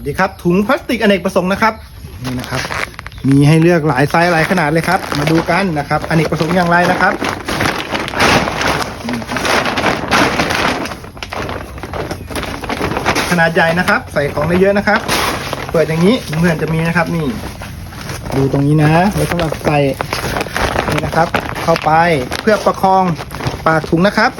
วัสดีครับถุงพลาสติกอเนกประสงค์นะครับนี่นะครับ มีให้เลือกหลายไซส์หลายขนาดเลยครับ มาดูกันนะครับอเนกประสงค์อย่างไรนะครับขนาดใหญ่นะครับ ใส่ของได้เยอะนะครับ เปิดอย่างนี้เพื่อนจะมีนะครับนี่ ดูตรงนี้นะไว้สำหรับใส่นี่นะครับ เข้าไปเพื่อประคองปากถุงนะครับ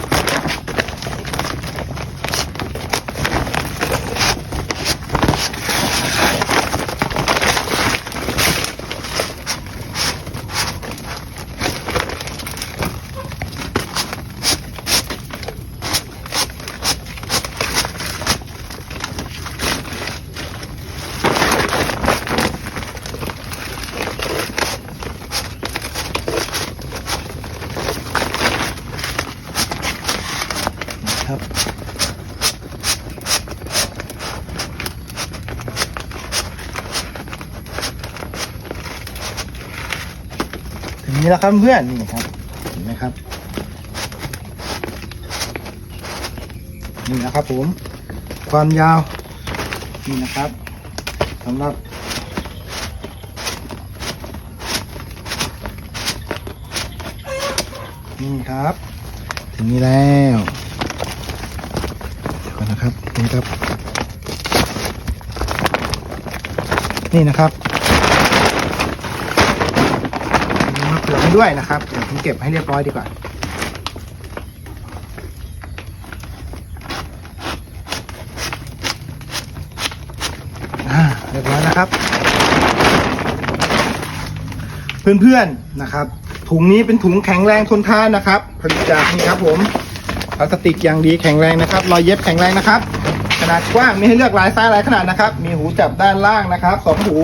ครับ ถึงนี้แล้วครับเพื่อนนี่ครับเห็นไหมครับนี่นะครับผม ความยาว นี่นะครับสำหรับนี่ครับ ถึงนี้แล้ว นะครับ นี่นะครับมีมะเขือให้ด้วยนะครับเดี๋ยวผมเก็บให้เรียบร้อยดีกว่าอ่าเรียบร้อยนะครับ เพื่อนๆนะครับถุงนี้เป็นถุงแข็งแรงทนทานนะครับผลิตจากนี่ครับผม พลาสติกอย่างดีแข็งแรงนะครับ รอยเย็บแข็งแรงนะครับ ขนาดกว้างมีให้เลือกหลายไซส์หลายขนาดนะครับ มีหูจับด้านล่างนะครับสองหู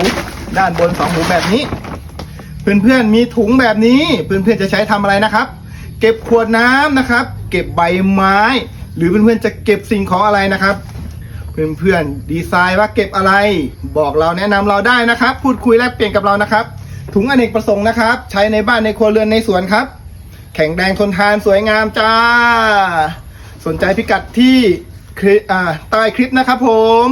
ด้านบนสองหูแบบนี้ เพื่อนๆมีถุงแบบนี้ เพื่อนๆจะใช้ทำอะไรนะครับ เก็บขวดน้ำนะครับ เก็บใบไม้ หรือเพื่อนๆจะเก็บสิ่งของอะไรนะครับ เพื่อนๆดีไซน์ว่าเก็บอะไร บอกเราแนะนำเราได้นะครับ พูดคุยแลกเปลี่ยนกับเรานะครับ ถุงอเนกประสงค์นะครับ ใช้ในบ้านในครัวเรือนในสวนครับ แข็งแรงทนทานสวยงามจ้า สนใจพิกัดที่คลิปอ่าใต้คลิปนะครับผม